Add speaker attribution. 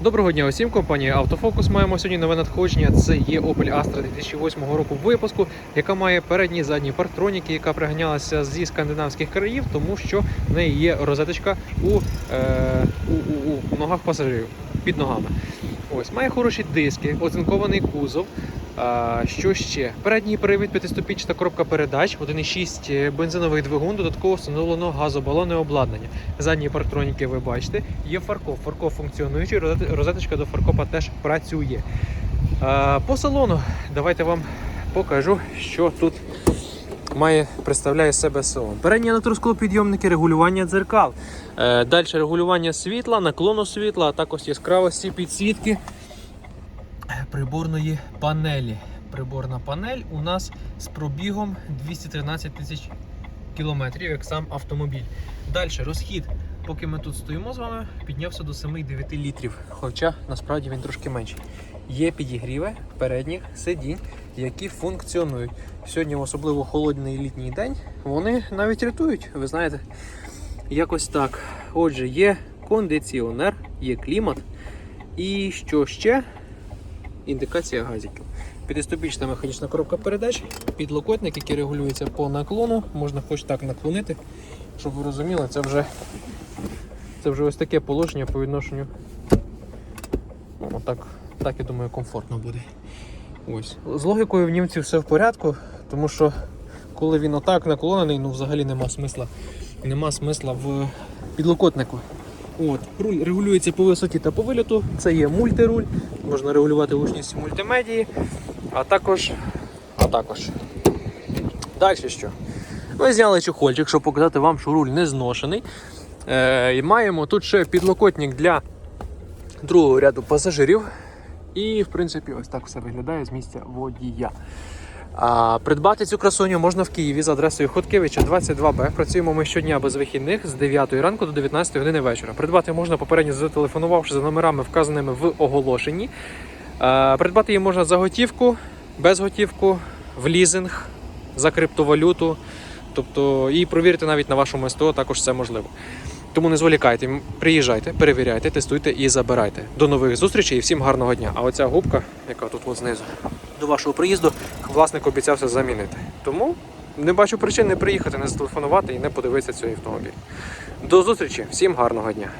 Speaker 1: Доброго дня усім, компанія Автофокус. Маємо сьогодні нове надходження. Це є Opel Astra 2008 року випуску, яка має передні і задні парктроніки, яка приганялася зі скандинавських країв, тому що в неї є розеточка у, е, у, у, у ногах пасажирів під ногами. Ось має хороші диски, оцинкований кузов. Що ще? Передній привід, п'ятиступінчата коробка передач, 1,6 бензиновий двигун, додатково встановлено газобалонне обладнання. Задні парктроніки ви бачите. Є фаркоп. Фаркоп функціонуючий, розет- розеточка до фаркопа теж працює. По салону давайте вам покажу, що тут має представляє себе салон. Передні електроскопідйомники, регулювання дзеркал. Е, далі регулювання світла, наклону світла, а також яскравості підсвітки приборної панелі. Приборна панель у нас з пробігом 213 тисяч кілометрів, як сам автомобіль. Далі розхід, поки ми тут стоїмо з вами, піднявся до 7-9 літрів. Хоча насправді він трошки менший. Є підігріви передніх сидінь, які функціонують. Сьогодні, особливо холодний літній день, вони навіть рятують. Ви знаєте, якось так. Отже, є кондиціонер, є клімат. І що ще? Індикація газиків. П'ятиступічна механічна коробка передач, підлокотник, який регулюється по наклону. Можна хоч так наклонити, щоб ви розуміли, це вже, це вже ось таке положення по відношенню. Отак, так, я думаю, комфортно буде. Ось. З логікою в німців все в порядку, тому що коли він отак наклонений, ну взагалі нема смисла, нема смисла в підлокотнику. От, руль регулюється по висоті та по виліту. Це є мультируль, можна регулювати гучність мультимедії, а також. А також. Далі що? Ми зняли чохольчик, щоб показати вам, що руль не зношений. Е, маємо тут ще підлокотник для другого ряду пасажирів. І, в принципі, ось так все виглядає з місця водія. А, придбати цю красуню можна в Києві за адресою Хоткевича 22Б. Працюємо ми щодня без вихідних з 9 ранку до 19 години вечора. Придбати можна попередньо зателефонувавши за номерами, вказаними в оголошенні. Придбати її можна за готівку, без готівку, в лізинг, за криптовалюту. Тобто і провірити навіть на вашому СТО також це можливо. Тому не зволікайте, приїжджайте, перевіряйте, тестуйте і забирайте. До нових зустрічей і всім гарного дня. А оця губка, яка тут от знизу, до вашого приїзду власник обіцявся замінити. Тому не бачу причин не приїхати, не зателефонувати і не подивитися цей автомобіль. До зустрічі, всім гарного дня.